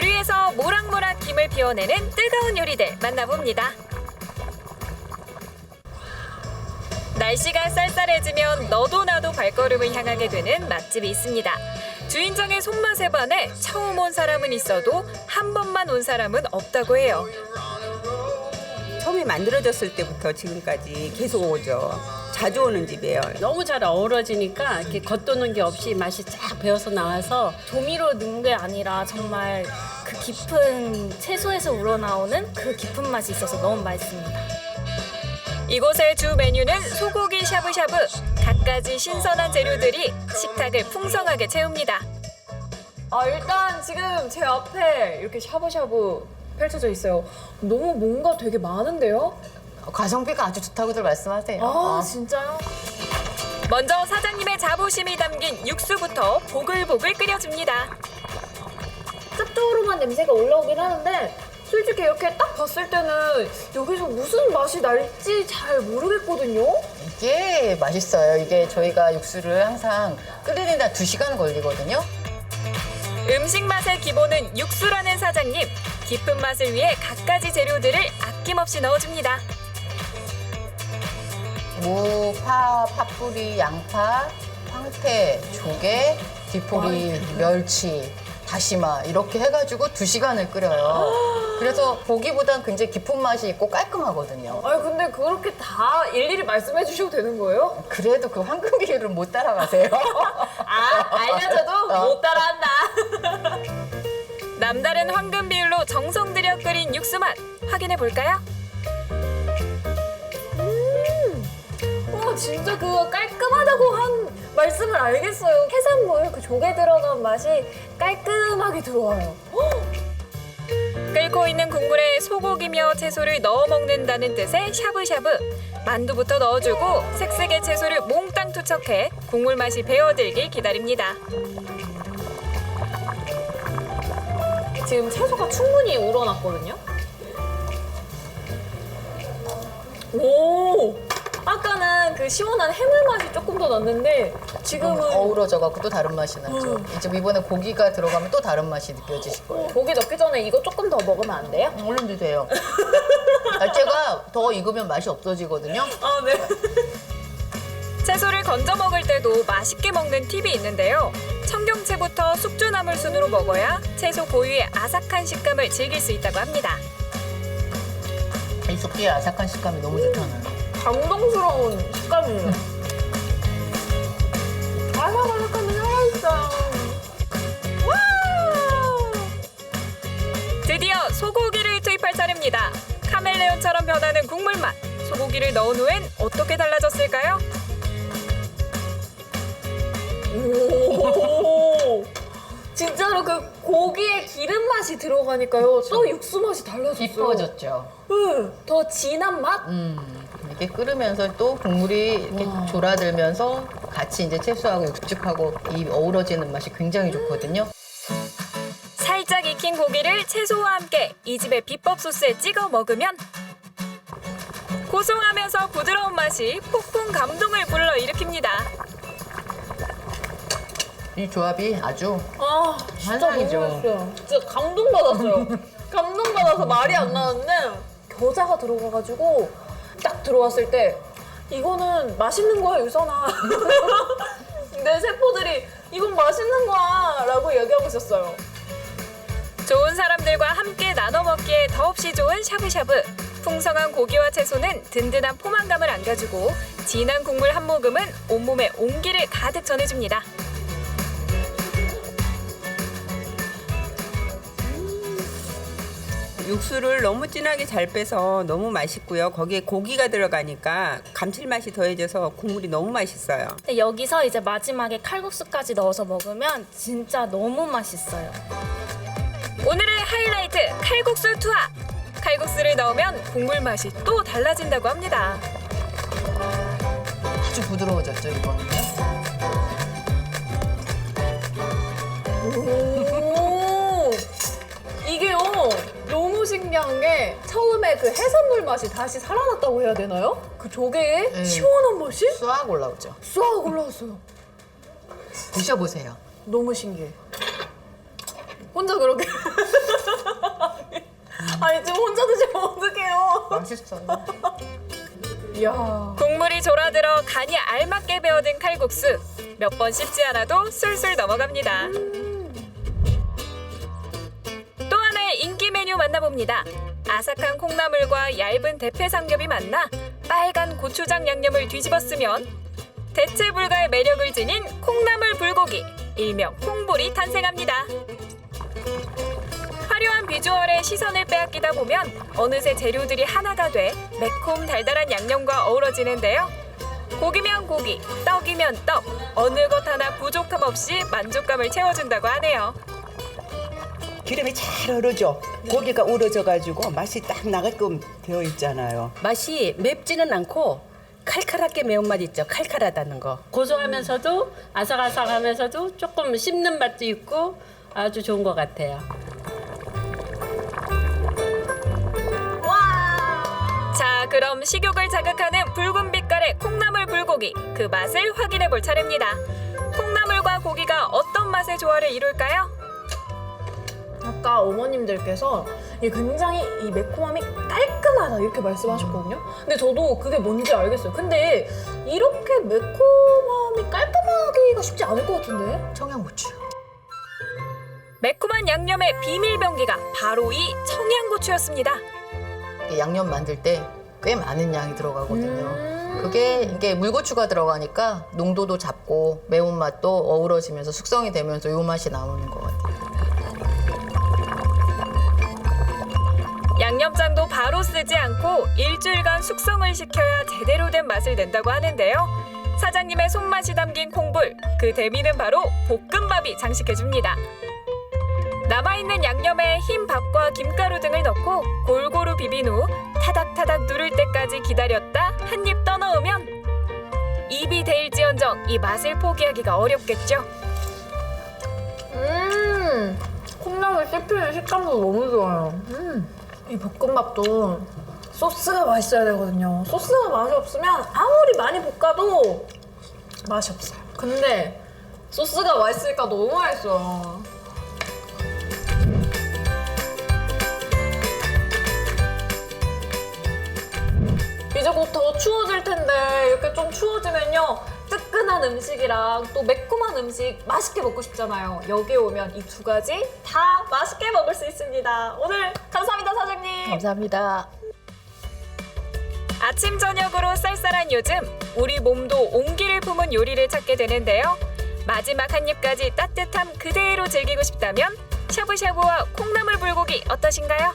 조리에서 모락모락 김을 비워내는 뜨거운 요리들 만나봅니다. 날씨가 쌀쌀해지면 너도 나도 발걸음을 향하게 되는 맛집이 있습니다. 주인장의 손맛에 반해 처음 온 사람은 있어도 한 번만 온 사람은 없다고 해요. 처음에 만들어졌을 때부터 지금까지 계속 오죠. 자주 오는 집이에요. 너무 잘 어우러지니까 이렇게 겉도는 게 없이 맛이 쫙 배어서 나와서 조미료 넣은 게 아니라 정말 그 깊은 채소에서 우러나오는 그 깊은 맛이 있어서 너무 맛있습니다. 이곳의 주 메뉴는 소고기 샤브샤브. 갖가지 신선한 재료들이 식탁을 풍성하게 채웁니다. 아 일단 지금 제 앞에 이렇게 샤브샤브 펼쳐져 있어요. 너무 뭔가 되게 많은데요? 가성비가 아주 좋다고들 말씀하세요. 아 진짜요? 먼저 사장님의 자부심이 담긴 육수부터 보글보글 끓여줍니다. 짭조름한 냄새가 올라오긴 하는데 솔직히 이렇게 딱 봤을 때는 여기서 무슨 맛이 날지 잘 모르겠거든요. 이게 맛있어요. 이게 저희가 육수를 항상 끓이는데 한 2시간 걸리거든요. 음식 맛의 기본은 육수라는 사장님. 깊은 맛을 위해 갖가지 재료들을 아낌없이 넣어줍니다. 무, 파, 파뿌리, 양파, 황태, 조개, 디포리, 멸치, 다시마 이렇게 해가지고 2시간을 끓여요. 그래서 고기보단 굉장히 깊은 맛이 있고 깔끔하거든요. 아니 근데 그렇게 다 일일이 말씀해 주셔도 되는 거예요? 그래도 그 황금기를 못 따라가세요. 아 알려줘도 못 따라한다. 남다른 황금 비율로 정성 들여 끓인 육수 맛 확인해 볼까요? 와 진짜 그 깔끔하다고 한 말씀을 알겠어요. 해산물 그 조개 들어간 맛이 깔끔하게 들어와요. 끓고 있는 국물에 소고기며 채소를 넣어 먹는다는 뜻의 샤브샤브. 만두부터 넣어주고 색색의 채소를 몽땅 투척해 국물 맛이 배어들길 기다립니다. 지금 채소가 충분히 우러났거든요. 오! 아까는 그 시원한 해물 맛이 조금 더 났는데 지금은 어우러져갖고 또 다른 맛이 나죠. 이제 이번에 고기가 들어가면 또 다른 맛이 느껴지실 거예요. 고기 넣기 전에 이거 조금 더 먹으면 안 돼요? 얼른 드세요. 야채가 더 익으면 맛이 없어지거든요. 아, 네. 채소를 건져 먹을 때도 맛있게 먹는 팁이 있는데요. 청경채부터 숙주나물 순으로 먹어야 채소 고유의 아삭한 식감을 즐길 수 있다고 합니다. 이 속기의 아삭한 식감이 너무 좋잖아요. 감동스러운 식감이에요. 아삭아삭하면 살아있어요. 와! 드디어 소고기를 투입할 차례입니다. 카멜레온처럼 변하는 국물 맛. 소고기를 넣은 후엔 어떻게 달라졌을까요? 오! 진짜로 그 고기의 기름 맛이 들어가니까요. 또 육수 맛이 달라졌어요. 깊어졌죠. 응, 더 진한 맛? 음, 이렇게 끓으면서 또 국물이 이렇게 졸아들면서 같이 이제 채소하고 육즙하고 이 어우러지는 맛이 굉장히 좋거든요. 살짝 익힌 고기를 채소와 함께 이 집의 비법 소스에 찍어 먹으면 고소하면서 부드러운 맛이 폭풍 감동을 불러일으킵니다. 이 조합이 아주 아, 진짜 환상이죠. 너무 맛있어요. 진짜 감동받았어요. 감동받아서 말이 안 나는데 겨자가 들어가가지고 딱 들어왔을 때 이거는 맛있는 거야 유선아. 내 세포들이 이건 맛있는 거야 라고 얘기하고 있었어요. 좋은 사람들과 함께 나눠 먹기에 더없이 좋은 샤브샤브. 풍성한 고기와 채소는 든든한 포만감을 안겨주고 진한 국물 한 모금은 온몸에 온기를 가득 전해줍니다. 육수를 너무 진하게 잘 빼서 너무 맛있고요. 거기에 고기가 들어가니까 감칠맛이 더해져서 국물이 너무 맛있어요. 근데 여기서 이제 마지막에 칼국수까지 넣어서 먹으면 진짜 너무 맛있어요. 오늘의 하이라이트 칼국수 투하. 칼국수를 넣으면 국물 맛이 또 달라진다고 합니다. 아주 부드러워졌죠, 이거는. 오 너무 신기한 게 처음에 그 해산물 맛이 다시 살아났다고 해야 되나요? 그 조개의 네. 시원한 맛이 쏴 올라오죠. 쏴 올라왔어요. 드셔보세요. 너무 신기해. 혼자 그렇게. 음. 아니 지금 혼자 드시면 어떡해요. 맛있어. 이야. 국물이 졸아들어 간이 알맞게 배어든 칼국수 몇 번 씹지 않아도 술술 넘어갑니다. 만나봅니다. 아삭한 콩나물과 얇은 대패 삼겹이 만나 빨간 고추장 양념을 뒤집어 쓰면 대체 불가의 매력을 지닌 콩나물 불고기, 일명 콩불이 탄생합니다. 화려한 비주얼에 시선을 빼앗기다 보면 어느새 재료들이 하나가 돼 매콤 달달한 양념과 어우러지는데요. 고기면 고기, 떡이면 떡, 어느 것 하나 부족함 없이 만족감을 채워준다고 하네요. 기름이 잘 우러져 고기가 우러져가지고 맛이 딱 나게끔 되어 있잖아요. 맛이 맵지는 않고 칼칼하게 매운맛 있죠. 칼칼하다는 거. 고소하면서도 아삭아삭하면서도 조금 씹는 맛도 있고 아주 좋은 것 같아요. 자, 그럼 식욕을 자극하는 붉은 빛깔의 콩나물 불고기, 그 맛을 확인해 볼 차례입니다. 콩나물과 고기가 어떤 맛의 조화를 이룰까요? 아까 어머님들께서 이게 굉장히 이 매콤함이 깔끔하다 이렇게 말씀하셨거든요. 근데 저도 그게 뭔지 알겠어요. 근데 이렇게 매콤함이 깔끔하기가 쉽지 않을 것 같은데? 청양고추. 매콤한 양념의 비밀 병기가 바로 이 청양고추였습니다. 이 양념 만들 때 꽤 많은 양이 들어가거든요. 그게 이게 물고추가 들어가니까 농도도 잡고 매운맛도 어우러지면서 숙성이 되면서 요 맛이 나오는 것 같아요. 양념장도 바로 쓰지 않고 일주일간 숙성을 시켜야 제대로 된 맛을 낸다고 하는데요. 사장님의 손맛이 담긴 콩불, 그 대미는 바로 볶음밥이 장식해줍니다. 남아있는 양념에 흰 밥과 김가루 등을 넣고 골고루 비빈 후 타닥타닥 누를 때까지 기다렸다 한 입 떠넣으면 입이 데일지언정 이 맛을 포기하기가 어렵겠죠. 음, 콩나물 씹히는 식감도 너무 좋아요. 음, 이 볶음밥도 소스가 맛있어야 되거든요. 소스가 맛이 없으면 아무리 많이 볶아도 맛이 없어요. 근데 소스가 맛있으니까 너무 맛있어요. 이제 곧 더 추워질 텐데 이렇게 좀 추워지면요 뜨끈한 음식이랑 또 매콤한 음식 맛있게 먹고 싶잖아요 여기 오면 이 두 가지 다 맛있게 먹을 수 있습니다 오늘 감사합니다 사장님 감사합니다. 아침 저녁으로 쌀쌀한 요즘 우리 몸도 온기를 품은 요리를 찾게 되는데요. 마지막 한 입까지 따뜻함 그대로 즐기고 싶다면 샤브샤브와 콩나물 불고기 어떠신가요?